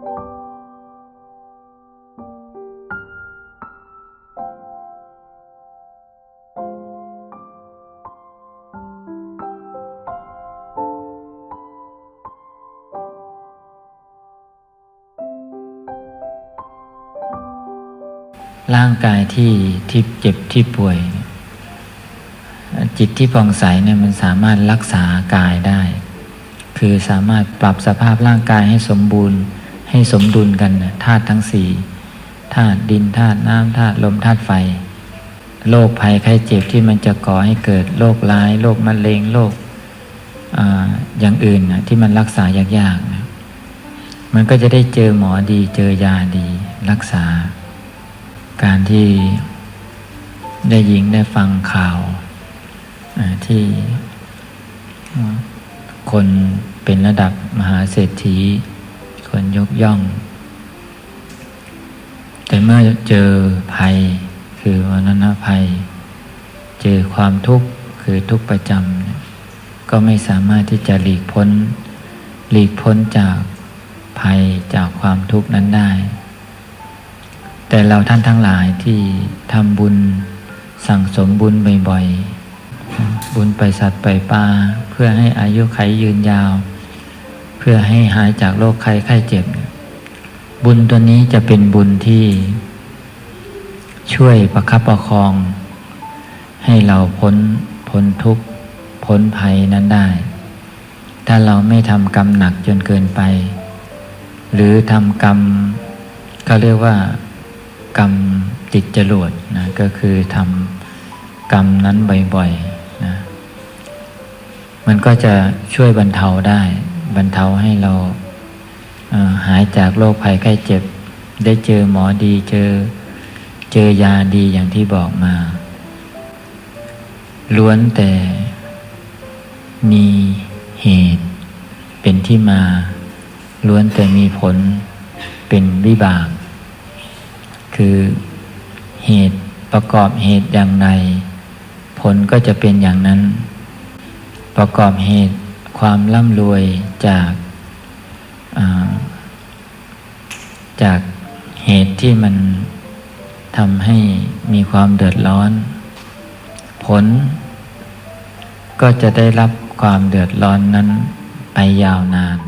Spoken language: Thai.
ร่างกายที่ที่เจ็บที่ป่วย จิตที่ผ่องใสเนี่ยมันสามารถรักษากายได้ คือสามารถปรับสภาพร่างกายให้สมบูรณ์ ให้สมดุลกันธาตุทั้งสี่ธาตุดินธาตุน้ำธาตุลมธาตุไฟโรคภัยไข้เจ็บที่มันจะก่อให้เกิดโรคร้ายโรคมะเร็งโรคออย่างอื่นนะที่มันรักษายากๆนะมันก็จะได้เจอหมอดีเจอยาดีรักษา การที่ได้ยิงได้ฟังข่าวที่คนเป็นระดับมหาเศรษฐี คนยกย่อง แต่เมื่อเจอภัยคือวันนภัย เจอความทุกข์คือทุกข์ประจำก็ไม่สามารถที่จะหลีกพ้น หลีกพ้นจากภัยจากความทุกข์นั้นได้ แต่เราท่านทั้งหลายที่ทำบุญสั่งสมบุญบ่อยๆบุญไปสัตว์ไปปลาเพื่อให้อายุไขยืนยาว เพื่อให้หายจากโรคไข้ไข้เจ็บ บุญตัวนี้จะเป็นบุญที่ ช่วยประคับประคอง ให้เราพ้นพ้นทุกข์พ้นภัยนั้นได้ ถ้าเราไม่ทำกรรมหนักจนเกินไป หรือทำกรรมก็เรียกว่ากรรมติดจรวดนะก็คือทำกรรมนั้นบ่อยๆนะมันก็จะช่วยบรรเทาได้ บรรเทาให้เราหายจากโรคภัยไข้เจ็บ ได้เจอหมอดีเจอเจอยาดีอย่างที่บอกมา ล้วนแต่มีเหตุเป็นที่มา ล้วนแต่มีผลเป็นวิบาก คือเหตุประกอบเหตุอย่างไร ผลก็จะเป็นอย่างนั้น ประกอบเหตุ ความร่ำรวยจากาจากเหตุที่มันทำให้มีความเดือดร้อน ผล ก็จะได้รับความเดือดร้อนนั้นไปยาวนาน